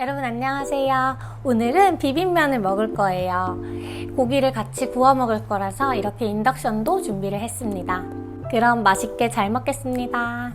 여러분 안녕하세요. 오늘은 비빔면을 먹을 거예요. 고기를 같이 구워 먹을 거라서 이렇게 인덕션도 준비를 했습니다. 그럼 맛있게 잘 먹겠습니다.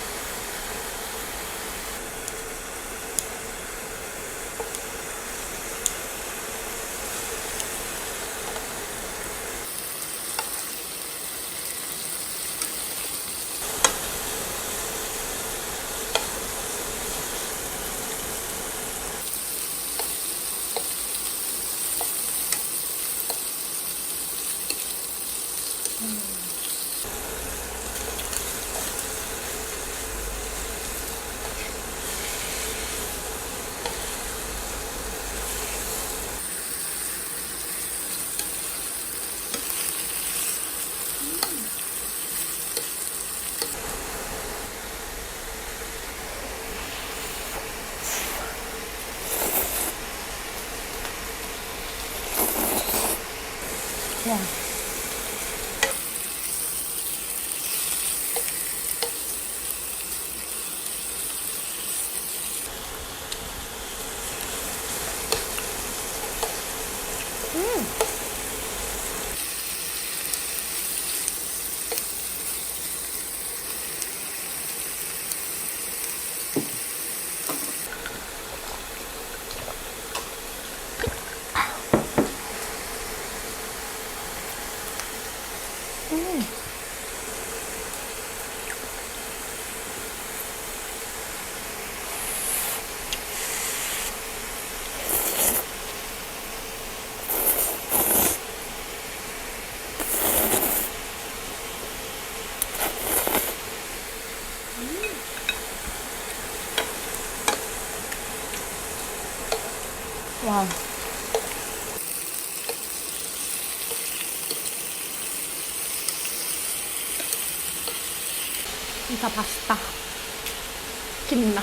Yeah. 진짜 맛있다. 김나.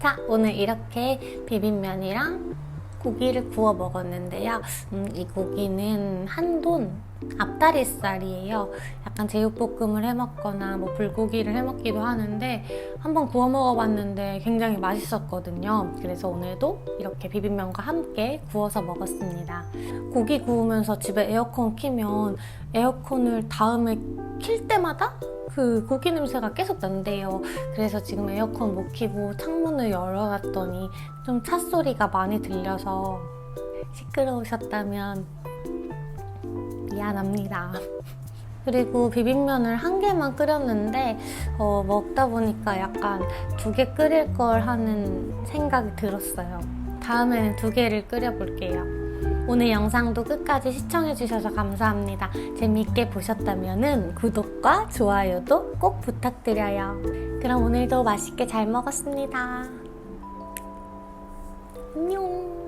자, 오늘 이렇게 비빔면이랑 고기를 구워 먹었는데요. 음, 이 고기는 한돈 앞다리살이에요. 약간 제육볶음을 해 먹거나 뭐 불고기를 해 먹기도 하는데 한번 구워 먹어봤는데 굉장히 맛있었거든요. 그래서 오늘도 이렇게 비빔면과 함께 구워서 먹었습니다. 고기 구우면서 집에 에어컨 키면 에어컨을 다음에 킬 때마다 그 고기 냄새가 계속 난대요. 그래서 지금 에어컨 못 키고 창문을 열어놨더니 좀차 소리가 많이 들려서 시끄러우셨다면 미안합니다. 그리고 비빔면을 한 개만 끓였는데 어, 먹다 보니까 약간 두 개 끓일 걸 하는 생각이 들었어요. 다음에는 두 개를 끓여볼게요. 오늘 영상도 끝까지 시청해주셔서 감사합니다. 재미있게 보셨다면 구독과 좋아요도 꼭 부탁드려요. 그럼 오늘도 맛있게 잘 먹었습니다. 안녕.